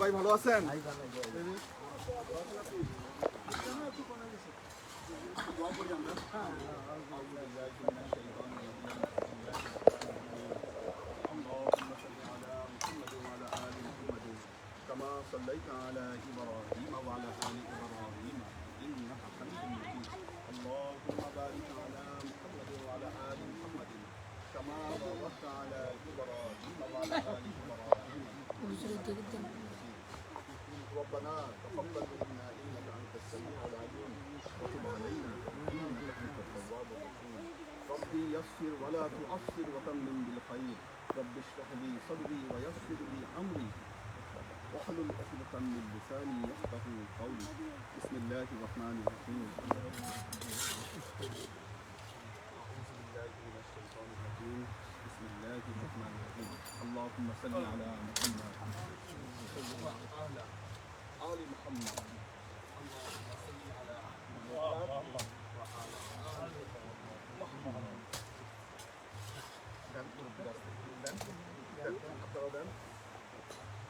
ভাই ভালো আছেন كما صليت على ابراهيم وعلى ال ابراهيم ربنا تقبل منا إنك أنت السميع العليم. وتب علينا إنك أنت التواب الرحيم. ربي يسر ولا تعسر وتمم بالخير. رب اشرح لي صدري ويسر لي أمري. واحلل عقدة من لساني يفقه قولي. بسم الله الرحمن الرحيم. أعوذ بالله من الشيطان الرجيم. بسم الله الرحمن الرحيم. اللهم صل على محمد. وعلى آل محمد اللهم صل على محمد وعلى آل محمد dan dan dan atau dan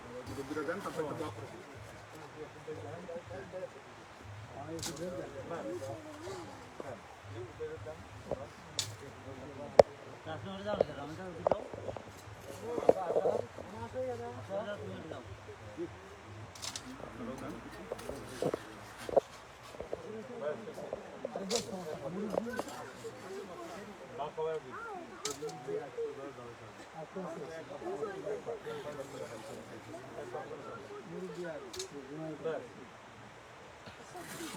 kalau juga tidak dan sampai ke dapur Kasih nomor dalam, dalam dalam itu. Apa ada? Masuk ya dah. Ada nomor dalam.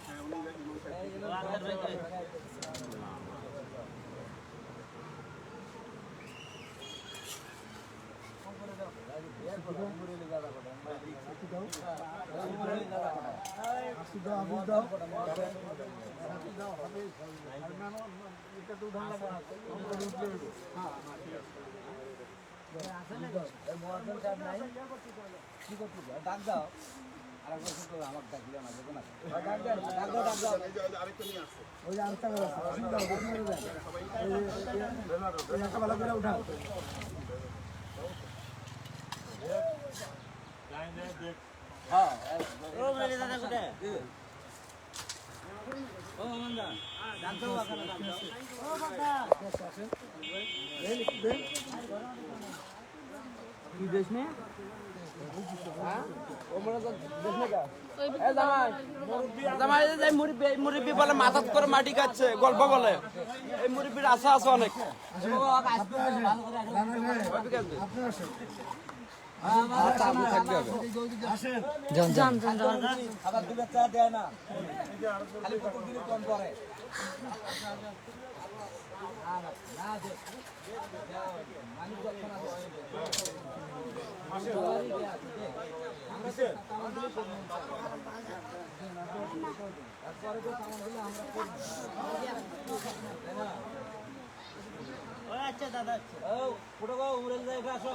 হ্যাঁ, উনি ইমাম সাহেব। ডাক দাও আর একবার শুনতে হবে, আমাকে ডাকলে না দেখো না ডাক দাও ডাক দাও ডাক দাও এই যে- এই যে আরেকটা। ওই আরেকটা করে যে মুরব্বি বলে মাথাত করে মাটি কাটছে গল্প বলে। এই মুরব্বির আশা আছে অনেক আচ্ছা দাদা ও ফুটো গো উমরে যায় এটা আসো।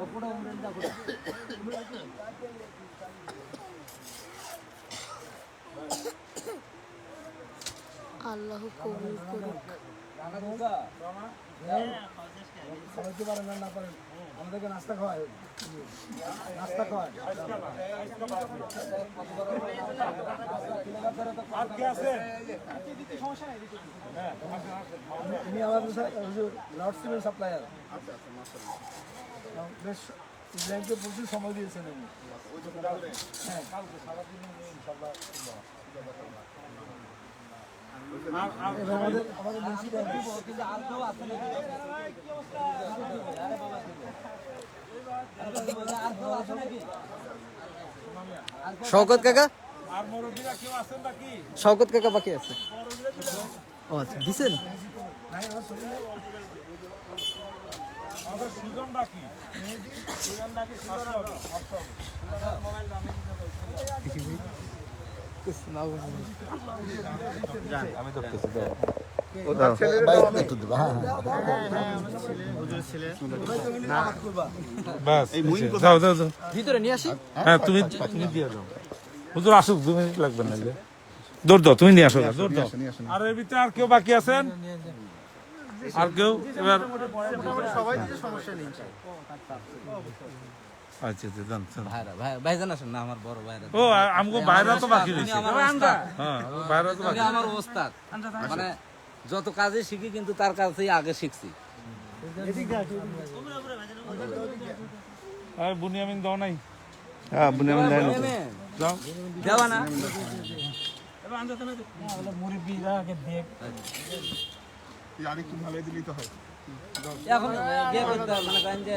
ও ফুটো উমরে আল্লাহ কবুল করুক। খাওয়াইতে পারেন না না পারেন। আমাদেরকে নাস্তা খাওয়ায়। নাস্তা খাওয়ায়। উনি আমাদের লর্ড সিমেন্ট সাপ্লায়ার বেশ ব্যাংকে প্রচুর সময় দিয়েছেন উনি। হ্যাঁ। শওকত কাকা? শওকত কাকা বাকি আছে। ও আচ্ছা দিছেন? সুজন সুজন ডাকি আসি? হ্যাঁ তুমি তুমি দিয়ে দাও হুজুর আসুক দু মিনিট লাগবে না দৌড় দাও তুমি নিয়ে আসো দৌড় দাও। আর এর ভিতরে আর কেউ বাকি আছেন? আর কেউ? এবার আচ্ছা আচ্ছা। ভাইরা ভাই ভাইজান আসেন না আমার বড় ভাইরা। ও আ- আমগো বাইরে তো বাকি ওস্তাদ। হ্যাঁ ও বাইরে তো বাকি আমার ওস্তাদ। মানে যত কাজে শিখি কিন্তু তার কাছেই আগে শিখছি। আর বুনিয়ামিন দাও নাই? হ্যাঁ বুনিয়ামিন দেওয়া না। আরেকটু ভালো দিলেই তো হয়। এখন বিয়ে করতে হবে, মনে করেন যে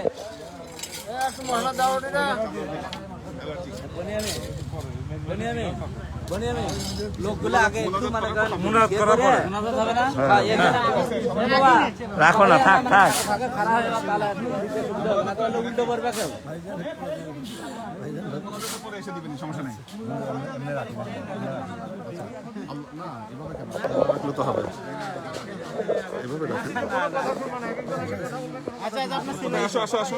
Ya, semua nak daun dah. রাখো না থাক থাক। না, তাহলে উল্টো পড়বে কেউ। পরে এসে দিবেন সমস্যা নেই না এভাবে তো হবে এভাবে রাখেন আসো আসো আসো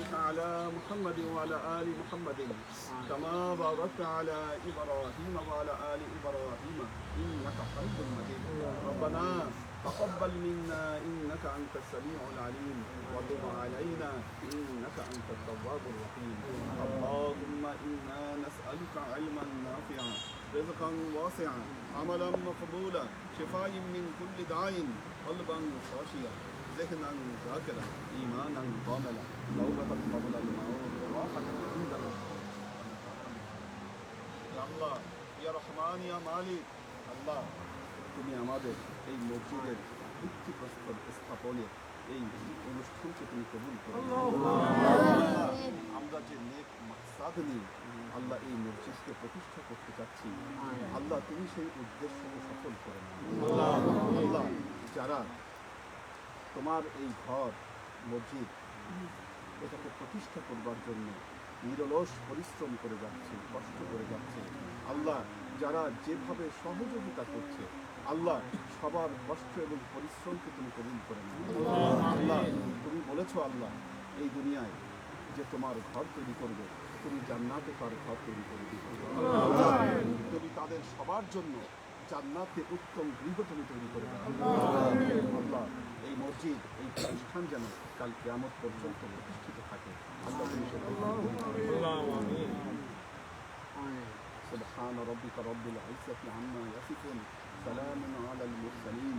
اللهم بارك على محمد وعلى آل محمد. كما باركت على إبراهيم وعلى آل إبراهيم. إنك حميد مجيد. ربنا تقبل منا. إنك أنت السميع العليم. وتب علينا. إنك أنت التواب الرحيم. اللهم إنا نسألك علما نافعا رزقا واسعا عملا مقبولا شفاء من كل داء قلبا خاشيا. ذهنا ذاكرا إيمانا كاملا توبة قبل الموت راحة عند الموت يا الله يا رحمن يا مالك আল্লাহ তুমি আমাদের এই মসজিদের ভিত্তিপ্রস্তর স্থাপনে এই অনুষ্ঠানকে তুমি কবুল করো আল্লাহ, আমরা যে নেক মাকসাদ নিয়ে আল্লাহ এই মসজিদকে প্রতিষ্ঠা করতে চাচ্ছি আল্লাহ তুমি সেই উদ্দেশ্য সফল করে নাও। আল্লাহ যারা তোমার এই ঘর, মসজিদ, এটাকে প্রতিষ্ঠা করবার জন্য নিরলস পরিশ্রম করে যাচ্ছে, কষ্ট করে যাচ্ছে। আল্লাহ যারা যেভাবে সহযোগিতা করছে, আল্লাহ সবার কষ্ট এবং পরিশ্রমকে তুমি কবুল করে আল্লাহ, তুমি বলেছ আল্লাহ, এই দুনিয়ায় যে তোমার ঘর তৈরি করবে, তুমি জান্নাতে তার ঘর তৈরি করে দিবে। তুমি তাদের সবার জন্য জান্নাতে উত্তম গৃহ তুমি তৈরি করে দাও আল্লাহ এই মসজিদ এই প্রতিষ্ঠান যেন কাল কেয়ামত পর্যন্ত প্রতিষ্ঠিত থাকে আল্লাহ তুমি সেটা سبحان ربك رب العزة عما يصفون سلام على المرسلين